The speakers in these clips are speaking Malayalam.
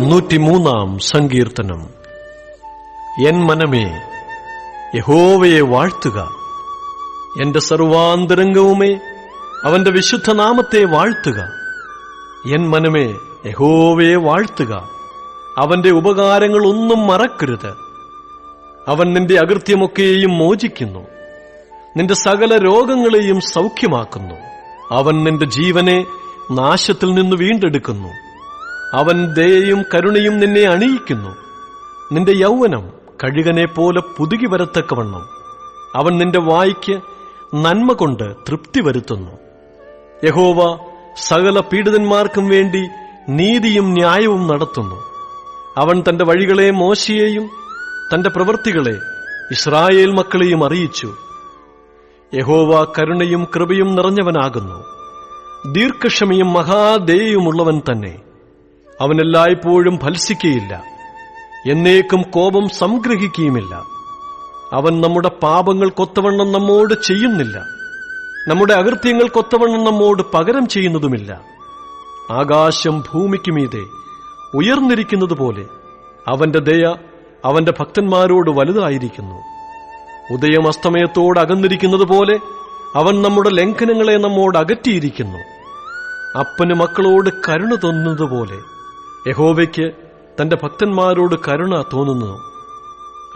നൂറ്റിമൂന്നാം സങ്കീർത്തനം. എൻ മനമേ യഹോവയെ വാഴ്ത്തുക. എന്റെ സർവാന്തരംഗവുമേ അവന്റെ വിശുദ്ധ നാമത്തെ വാഴ്ത്തുക. എൻ മനമേ യഹോവയെ വാഴ്ത്തുക. അവന്റെ ഉപകാരങ്ങൾ ഒന്നും മറക്കരുത്. അവൻ നിന്റെ അകൃത്യമൊക്കെയും മോചിക്കുന്നു. നിന്റെ സകല രോഗങ്ങളെയും സൗഖ്യമാക്കുന്നു. അവൻ നിന്റെ ജീവനെ നാശത്തിൽ നിന്ന് വീണ്ടെടുക്കുന്നു. അവൻ ദയയും കരുണയും നിന്നെ അണിയിക്കുന്നു. നിന്റെ യൗവനം കഴുകനെ പോലെ പുതുകി വരത്തക്കവണ്ണം. അവൻ നിന്റെ വായിക്ക് നന്മ കൊണ്ട് തൃപ്തി വരുത്തുന്നു. യഹോവ സകല പീഡിതന്മാർക്കും വേണ്ടി നീതിയും ന്യായവും നടത്തുന്നു. അവൻ തന്റെ വഴികളെ മോശയെയും തന്റെ പ്രവൃത്തികളെ ഇസ്രായേൽ മക്കളെയും അറിയിച്ചു. യഹോവ കരുണയും കൃപയും നിറഞ്ഞവനാകുന്നു. ദീർഘക്ഷമയും മഹാദേയുമുള്ളവൻ തന്നെ. അവൻ എല്ലായ്പ്പോഴും ഫത്സിക്കയില്ല. എന്നേക്കും കോപം സംഗ്രഹിക്കുകയുമില്ല. അവൻ നമ്മുടെ പാപങ്ങൾ പാപങ്ങൾക്കൊത്തവണ്ണം നമ്മോട് ചെയ്യുന്നില്ല. നമ്മുടെ അകൃത്യങ്ങൾക്കൊത്തവണ്ണം നമ്മോട് പകരം ചെയ്യുന്നതുമില്ല. ആകാശം ഭൂമിക്ക് മീതെ ഉയർന്നിരിക്കുന്നത് പോലെ അവന്റെ ദയ അവന്റെ ഭക്തന്മാരോട് വലുതായിരിക്കുന്നു. ഉദയം അസ്തമയത്തോട് അകന്നിരിക്കുന്നത് പോലെ അവൻ നമ്മുടെ ലംഘനങ്ങളെ നമ്മോട് അകറ്റിയിരിക്കുന്നു. അപ്പന് മക്കളോട് കരുണ തോന്നുന്നത് പോലെ യഹോവയ്ക്ക് തന്റെ ഭക്തന്മാരോട് കരുണ തോന്നുന്നു.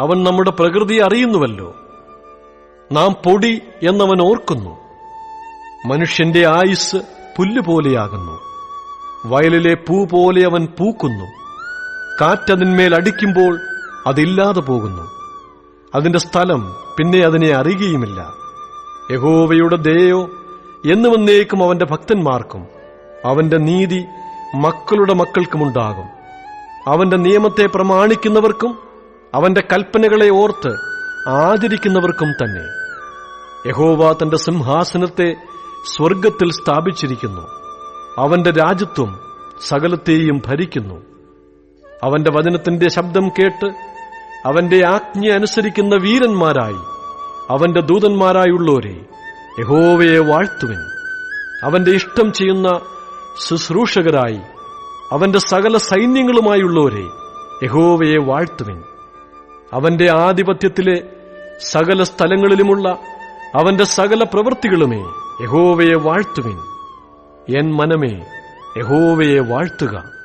അവൻ നമ്മുടെ പ്രകൃതി അറിയുന്നുവല്ലോ. നാം പൊടി എന്നവൻ ഓർക്കുന്നു. മനുഷ്യന്റെ ആയുസ് പുല്ലുപോലെയാകുന്നു. വയലിലെ പൂ പോലെ അവൻ പൂക്കുന്നു. കാറ്റതിന്മേൽ അടിക്കുമ്പോൾ അതില്ലാതെ പോകുന്നു. അതിന്റെ സ്ഥലം പിന്നെ അതിനെ അറിയുകയുമില്ല. യഹോവയുടെ ദയോ എന്നുവന്നേക്കും അവന്റെ ഭക്തന്മാർക്കും. അവന്റെ നീതി മക്കളുടെ മക്കൾക്കുമുണ്ടാകും. അവന്റെ നിയമത്തെ പ്രമാണിക്കുന്നവർക്കും അവന്റെ കൽപ്പനകളെ ഓർത്ത് ആചരിക്കുന്നവർക്കും തന്നെ. യഹോവ തന്റെ സിംഹാസനത്തെ സ്വർഗത്തിൽ സ്ഥാപിച്ചിരിക്കുന്നു. അവന്റെ രാജ്യത്വം സകലത്തെയും ഭരിക്കുന്നു. അവന്റെ വചനത്തിന്റെ ശബ്ദം കേട്ട് അവന്റെ ആജ്ഞ അനുസരിക്കുന്ന വീരന്മാരായി അവന്റെ ദൂതന്മാരായുള്ളവരെ യഹോവയെ വാഴ്ത്തുവിൻ. അവന്റെ ഇഷ്ടം ചെയ്യുന്ന ശുശ്രൂഷകരായി അവന്റെ സകല സൈന്യങ്ങളുമായുള്ളവരെ യഹോവയെ വാഴ്ത്തുവിൻ. അവന്റെ ആധിപത്യത്തിലെ സകല സ്ഥലങ്ങളിലുമുള്ള അവന്റെ സകല പ്രവൃത്തികളുമേ യഹോവയെ വാഴ്ത്തുവിൻ. എൻ മനമേ യഹോവയെ വാഴ്ത്തുക.